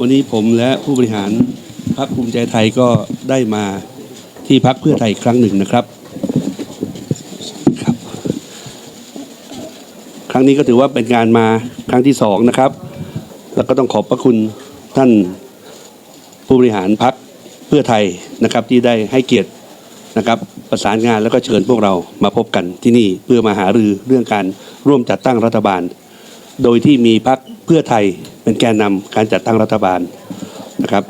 วันนี้ผมและผู้บริหารพรรคภูมิใจไทยก็ได้มาที่พักเพื่อไทยอีกครั้งหนึ่งนะครับครับ ครั้งนี้ก็ถือว่าเป็นการมาครั้งที่สองนะครับ แล้วก็ต้องขอบพระคุณท่านผู้บริหารพักเพื่อไทยนะครับที่ได้ให้เกียรตินะครับประสานงานแล้วก็เชิญพวกเรามาพบกันที่นี่เพื่อมาหารือเรื่องการร่วมจัดตั้งรัฐบาล โดยที่มีพักเพื่อไทยเป็นแกนนำการจัดตั้งรัฐบาลนะครับ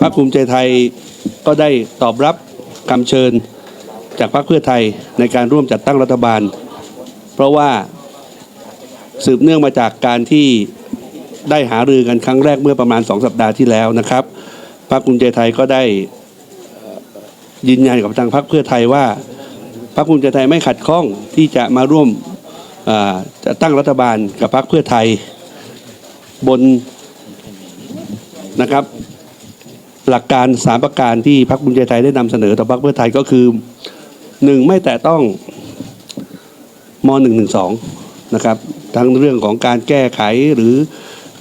พรรคภูมิใจไทยก็ได้ตอบรับคำเชิญจากพรรคเพื่อไทยในการร่วมจัดตั้งรัฐบาล เพราะว่าสืบเนื่องมาจากการที่ได้หารือกันครั้งแรกเมื่อประมาณสองสัปดาห์ที่แล้วนะครับพรรคภูมิใจไทยก็ได้ยืนยันกับทางพรรคเพื่อไทยว่าพรรคภูมิใจไทยไม่ขัดข้องที่จะมาร่วม จะตั้งรัฐบาลกับพรรคเพื่อไทยบนนะครับ หลักการสามประการที่พรรคภูมิใจไทยได้นำเสนอต่อพรรคเพื่อไทยก็คือหนึ่งไม่แตะต้องมหนึ่งหนึ่งสองนะครับ ทั้งเรื่องของการแก้ไขหรือ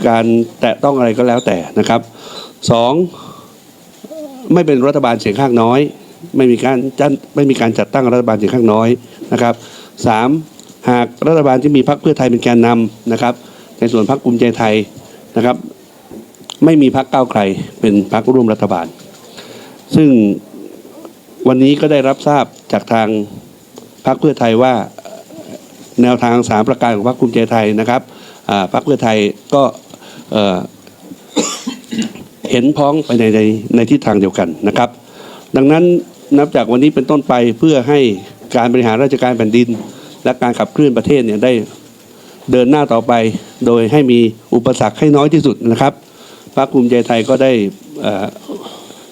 การแตะต้องอะไรก็แล้วแต่นะครับสองไม่เป็นรัฐบาลเสียงข้างน้อย ไม่มีการจัดไม่มีการจัดตั้งรัฐบาลเสียงข้างน้อยนะครับสาม หากรัฐบาลที่มีพรรคเพื่อไทยเป็นแกนนำนะครับ ในส่วนพรรคภูมิใจไทยนะครับ ไม่มีพรรคก้าวไกลเป็นพรรคร่วมรัฐบาล ซึ่งวันนี้ก็ได้รับทราบจากทางพรรคเพื่อไทยว่าแนวทางสามประการของพรรคภูมิใจไทยนะครับพรรคเพื่อไทยก็เเห็นพ้องไปในในในทิศทางเดียวกันนะครับ ดังนั้นนับจากวันนี้เป็นต้นไปเพื่อให้การบริหารราชการแผ่นดิน และการขับเคลื่อนประเทศเนี่ยได้เดินหน้าต่อไป โดยให้มีอุปสรรคให้น้อยที่สุดนะครับพรรคภูมิใจไทยก็ได้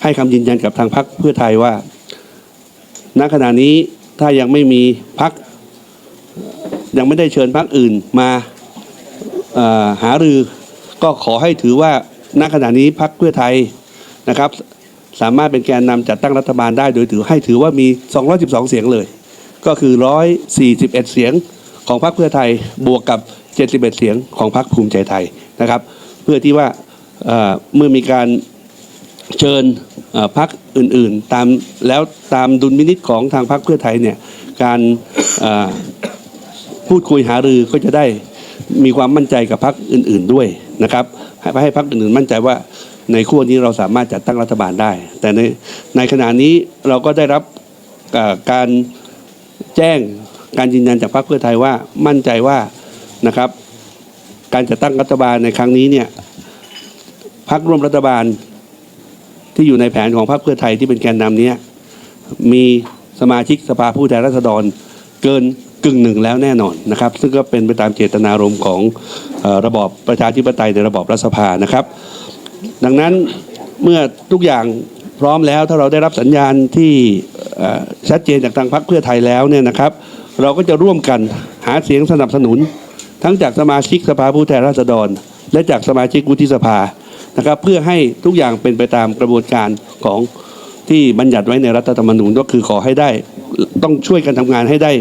ให้คำยืนยันกับทางพรรคเพื่อไทยว่า ณขณะนี้ถ้ายังไม่มีพรรคยังไม่ได้เชิญพรรคอื่นมาหารือ ก็ขอให้ถือว่าณขณะนี้พรรคเพื่อไทยนะครับ สามารถเป็นแกนนำจัดตั้งรัฐบาลได้ โดยถือให้ถือว่ามี 212 เสียงเลย ก็คือ 141 เสียงของพรรคเพื่อไทยบวกกับ 71 เสียงของพรรคภูมิใจไทยนะครับ เพื่อที่ว่าเมื่อมีการเชิญพรรคอื่นๆ ตามแล้วตามดุลพินิจของทางพรรคเพื่อไทยเนี่ยการพูดคุยหารือก็จะได้มีความมั่นใจกับพรรคอื่น ๆด้วยนะครับให้ให้พรรคอื่นๆมั่นใจว่าในขั้วนี้เราสามารถจัดตั้งรัฐบาลได้ แต่ในในขณะนี้เราก็ได้รับการ แจ้งการยืนยันจากพรรคเพื่อไทยว่ามั่นใจว่านะครับ การจัดตั้งรัฐบาลในครั้งนี้เนี่ยพรรคร่วมรัฐบาลที่อยู่ในแผนของพรรคเพื่อไทยที่เป็นแกนนำเนี้ยมีสมาชิกสภาผู้แทนราษฎรเกินกึ่งหนึ่งแล้วแน่นอนนะครับ ซึ่งก็เป็นไปตามเจตนารมณ์ของระบอบประชาธิปไตยในระบอบรัฐสภานะครับ ดังนั้นเมื่อทุกอย่างพร้อมแล้วถ้าเราได้รับสัญญาณที่ ชัดเจนจากทางพรรคเพื่อไทยแล้วเนี่ยนะครับ เราก็จะร่วมกันหาเสียงสนับสนุน ทั้งจากสมาชิกสภาผู้แทนราษฎร และจากสมาชิกวุฒิสภานะครับ เพื่อให้ทุกอย่างเป็นไปตามกระบวนการของที่บัญญัติไว้ในรัฐธรรมนูญก็คือขอให้ได้ต้องช่วยกันทำงานให้ได้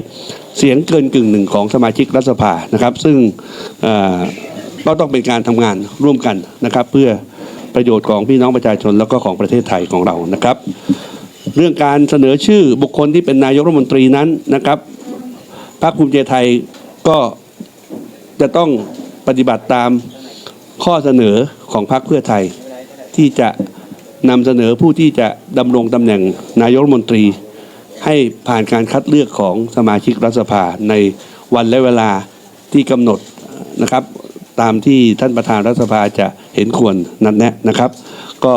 เสียงเกินกึ่งหนึ่งของสมาชิกรัฐสภานะครับ ซึ่งก็ต้องเป็นการทำงานร่วมกันนะครับ เพื่อประโยชน์ของพี่น้องประชาชนแล้วก็ของประเทศไทยของเรานะครับ เรื่องการเสนอชื่อบุคคลที่เป็นนายกรัฐมนตรีนั้นนะครับพรรคภูมิใจไทยก็จะต้องปฏิบัติตามข้อเสนอของพรรคเพื่อไทย ที่จะนำเสนอผู้ที่จะดำรงตำแหน่งนายกรัฐมนตรี ให้ผ่านการคัดเลือกของสมาชิกรัฐสภาในวันและเวลาที่กำหนดนะครับ ตามที่ท่านประธานรัฐสภาจะเห็นควรนัดแนะนะครับ ก็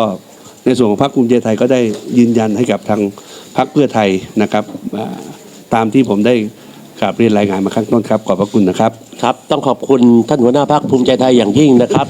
ในส่วนของพรรคภูมิใจไทยก็ได้ยืนยันให้กับทางพรรคเพื่อไทยนะครับตามที่ผมได้กราบเรียนรายงานมาข้างต้นครับขอบพระคุณนะครับ ครับ ต้องขอบคุณท่านหัวหน้าพรรคภูมิใจไทยอย่างยิ่งนะครับ